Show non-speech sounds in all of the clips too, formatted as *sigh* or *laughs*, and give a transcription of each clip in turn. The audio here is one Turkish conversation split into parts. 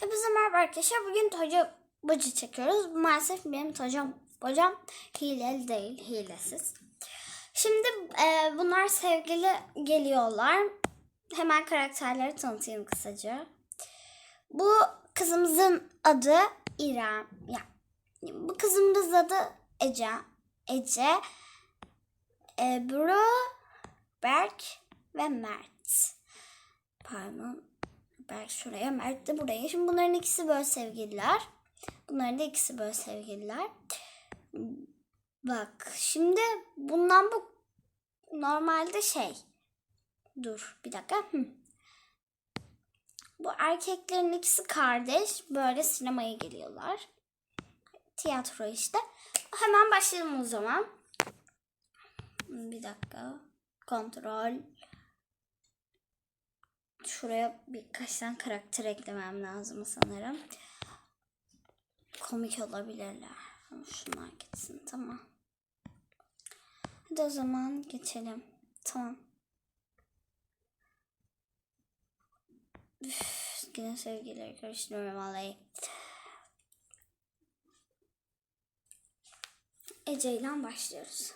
Hepinize merhaba arkadaşlar. Bugün Toca Bacı çekiyoruz. Maalesef benim Toca Bacam hileli değil, hilesiz. Şimdi e, bunlar sevgili geliyorlar. Hemen karakterleri tanıtayım kısaca. Bu kızımızın adı İrem. Ya, bu kızımızın adı Ece. Ece, Ebru, Berk ve Mert. Pardon. Berk şuraya, Mert de buraya. Şimdi bunların ikisi böyle sevgililer. Bunların da ikisi böyle sevgililer. Bak şimdi bundan bu normalde şey. Dur bir dakika. Hı. Bu erkeklerin ikisi kardeş. Böyle sinemaya geliyorlar. Tiyatro işte. Hemen başlayalım o zaman. Bir dakika. Kontrol. Şuraya birkaç tane karakter eklemem lazım sanırım. Komik olabilirler. Şunlar gitsin tamam. Hadi o zaman geçelim. Tamam. Üf, yine sevgilileri karıştırıyorum vallahi. Ece ile başlıyoruz.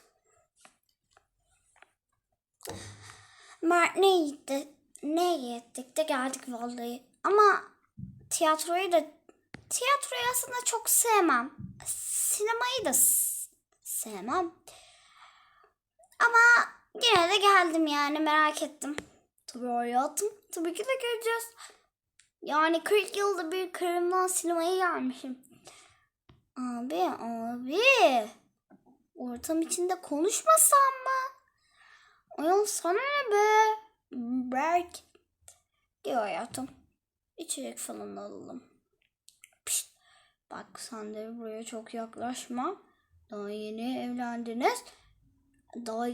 Mert ne gitti? Ne yettik de geldik vallahi. Ama tiyatroyu da tiyatroyu aslında çok sevmem. Sinemayı da sevmem. Ama yine de geldim yani merak ettim. Tabii hayatım. Tabii ki de göreceğiz. Yani 40 yılda bir karımdan sinemaya gelmişim. Abi abi. Ortam içinde konuşmasam mı? Ayol sana ne be? Berk. Gel hayatım. İçecek falan alalım. Pişt. Bak sen de buraya çok yaklaşma. Daha yeni evlendiniz. Daha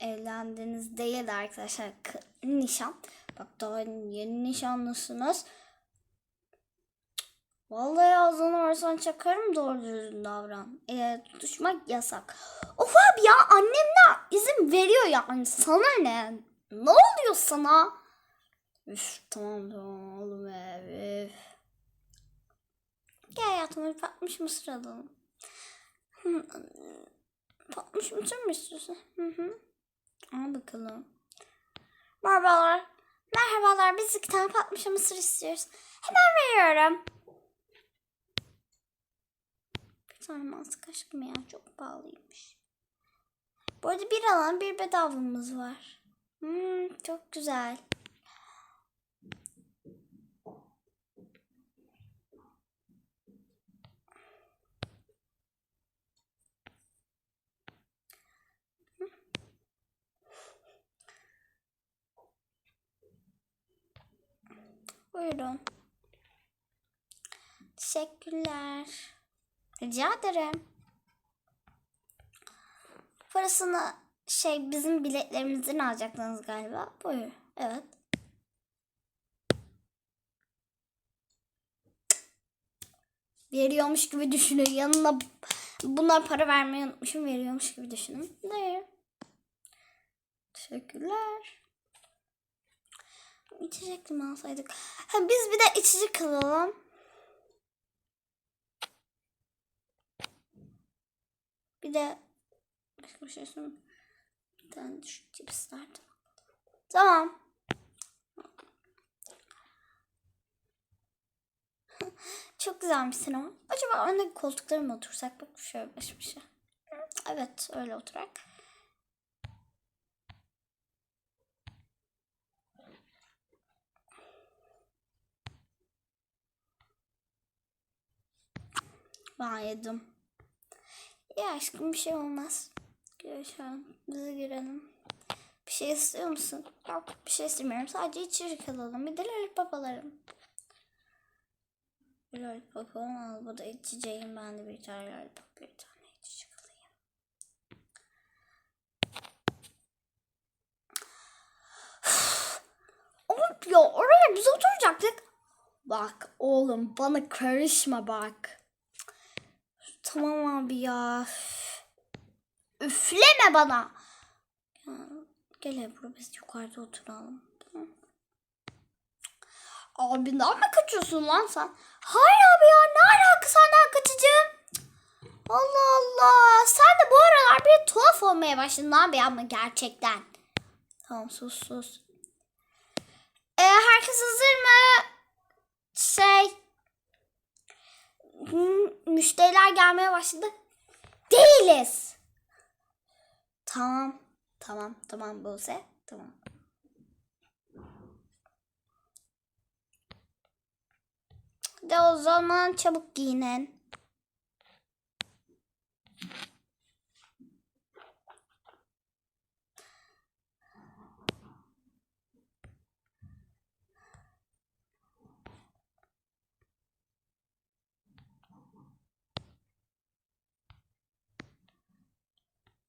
evlendiniz değil arkadaşlar. K- Nişan. Bak daha yeni nişanlısınız. Vallahi ağzını varsan çakarım doğru düzgün davran. Ee, tutuşmak yasak. Of abi ya annemler izin veriyor yani sana ne? Ne oluyor sana? Üf tamam tamam oğlum ev. Gel hayatım patmış mısır alalım. Patmış mısır mı istiyorsun? Hı hı. Al bakalım. Merhabalar. Merhabalar biz iki tane patmış mısır istiyoruz. Hemen veriyorum. Bir tane maske aşkım ya çok pahalıymış. Bu arada bir alan bir bedavamız var. Hmm, çok güzel. Buyurun. Teşekkürler. Rica ederim. Parasını şey bizim biletlerimizden alacaktınız galiba. Buyur. Evet. Veriyormuş gibi düşünün. Yanına bunlar para vermeyi unutmuşum. Veriyormuş gibi düşünün. Ne? Teşekkürler. İçecek mi alsaydık? Ha, biz bir de içecek alalım. Bir de başka bir şey söyleyeyim. Tane şu cipslerden. Tamam. *laughs* Çok güzelmiş sinema. Acaba öndeki koltuklara mı otursak? Bak şöyle baş başa. Evet öyle oturak. Ben yedim. Ya aşkım bir şey olmaz. Bize girelim. Bir şey istiyor musun? Yok bir şey istemiyorum. Sadece içecek alalım. Bir de lollipop alırım. Bir lollipop al. Bu da içeceğim. Ben de bir tane lollipop bir tane içecek alayım. *sighs* Of ya oraya biz oturacaktık. Bak oğlum bana karışma bak. Tamam abi ya. Üfleme bana. Gel Ebru biz yukarıda oturalım. Tamam. Abinden mi kaçıyorsun lan sen? Hayır abi ya ne alaka senden kaçacağım? Allah Allah. Sen de bu aralar bir tuhaf olmaya başladın abi ama gerçekten. Tamam sus sus. Ee, herkes hazır mı? Şey. Müşteriler gelmeye başladı. Değiliz. Tamam. Tamam. Tamam Buse. Tamam. De o zaman çabuk giyinin.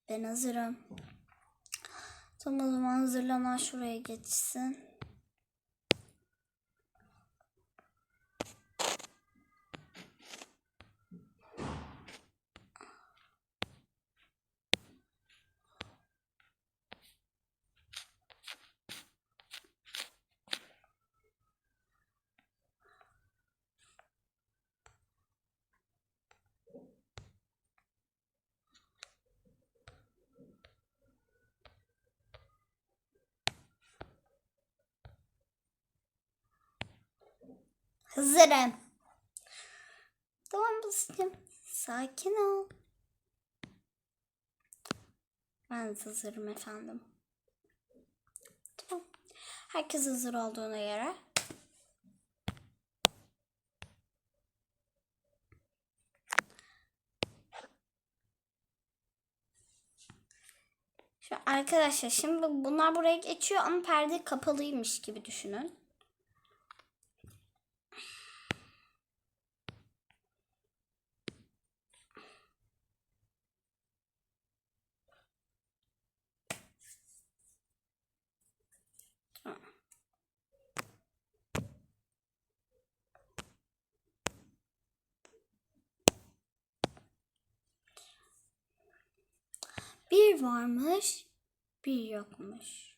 Ben hazırım. Tamam o zaman hazırlanan şuraya geçsin. Hazırım. Tamam basacağım. Sakin ol. Ben hazırım efendim. Tamam. Herkes hazır olduğuna göre. Şu arkadaşlar şimdi bunlar buraya geçiyor ama perde kapalıymış gibi düşünün. Bir varmış, bir yokmuş.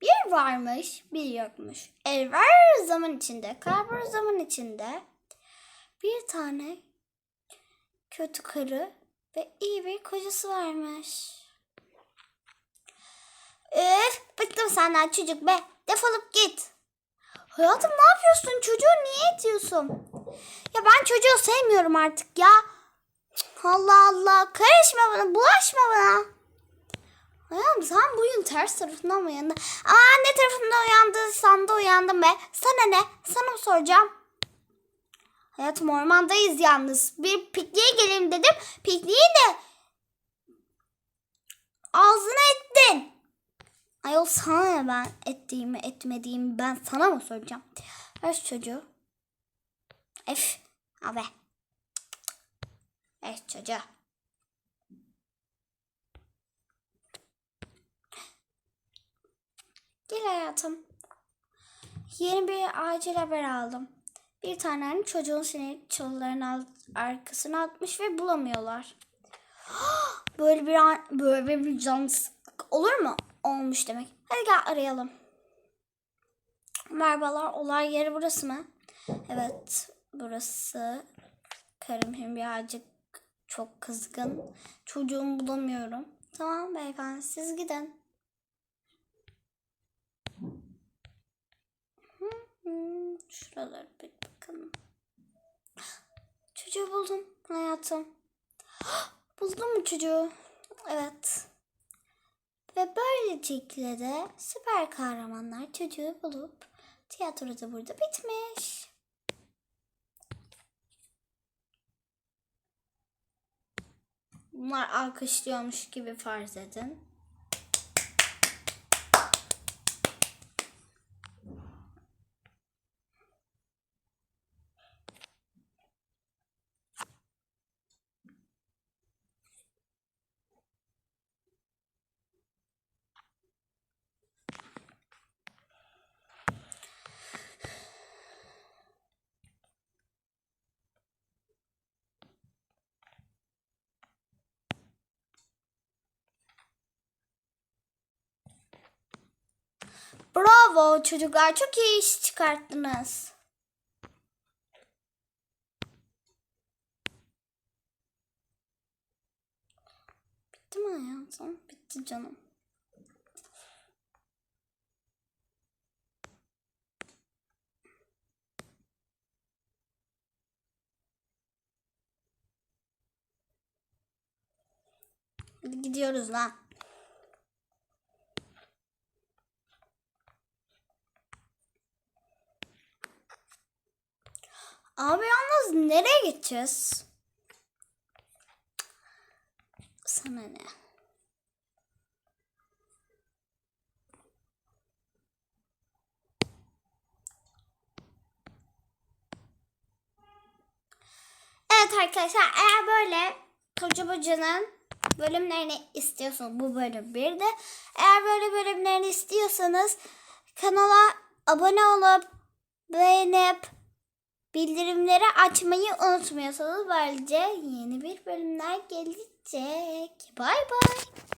Bir varmış, bir yokmuş. El var zaman içinde, kar zaman içinde. Bir tane kötü karı ve iyi bir kocası varmış. Öf, bıktım senden çocuk be. Defolup git. Hayatım ne yapıyorsun? Çocuğu niye itiyorsun? Ya ben çocuğu sevmiyorum artık ya. Allah Allah. Karışma bana. Bulaşma bana. Hayatım sen bu yıl ters tarafından mı uyandın? Aa ne tarafında uyandıysan da uyandım be. Sana ne? Sana mı soracağım? Hayatım ormandayız yalnız. Bir pikniğe gelelim dedim. Pikniği de ağzına ettin. Ayol sana ne ben ettiğimi etmediğimi ben sana mı soracağım? Şu çocuğu. Ef. Abi. Ver çocuğu. Gel hayatım. Yeni bir acil haber aldım. Bir tane anne çocuğun sinek çalıların alt, arkasına atmış ve bulamıyorlar. *gasps* Böyle bir an, böyle bir can sıkıntı olur mu? Olmuş demek. Hadi gel arayalım. Merhabalar, olay yeri burası mı? Evet, burası. Karım hem birazcık çok kızgın. Çocuğumu bulamıyorum. Tamam beyefendi, siz gidin. Şuraları bir bakalım. Çocuğu buldum hayatım. *gasps* Buldum mu çocuğu? Evet. Ve böylelikle de süper kahramanlar çocuğu bulup tiyatroda burada bitmiş. Bunlar alkışlıyormuş gibi farz edin. Bravo çocuklar çok iyi iş çıkarttınız. Bitti mi hayatım? Bitti canım. Hadi gidiyoruz lan. Abi yalnız nereye gideceğiz? Sana ne? Evet arkadaşlar eğer böyle Koca Boca'nın bölümlerini istiyorsanız bu bölüm bir de eğer böyle bölümlerini istiyorsanız kanala abone olup beğenip bildirimleri açmayı unutmuyorsanız böylece yeni bir bölümler gelecek. Bay bay.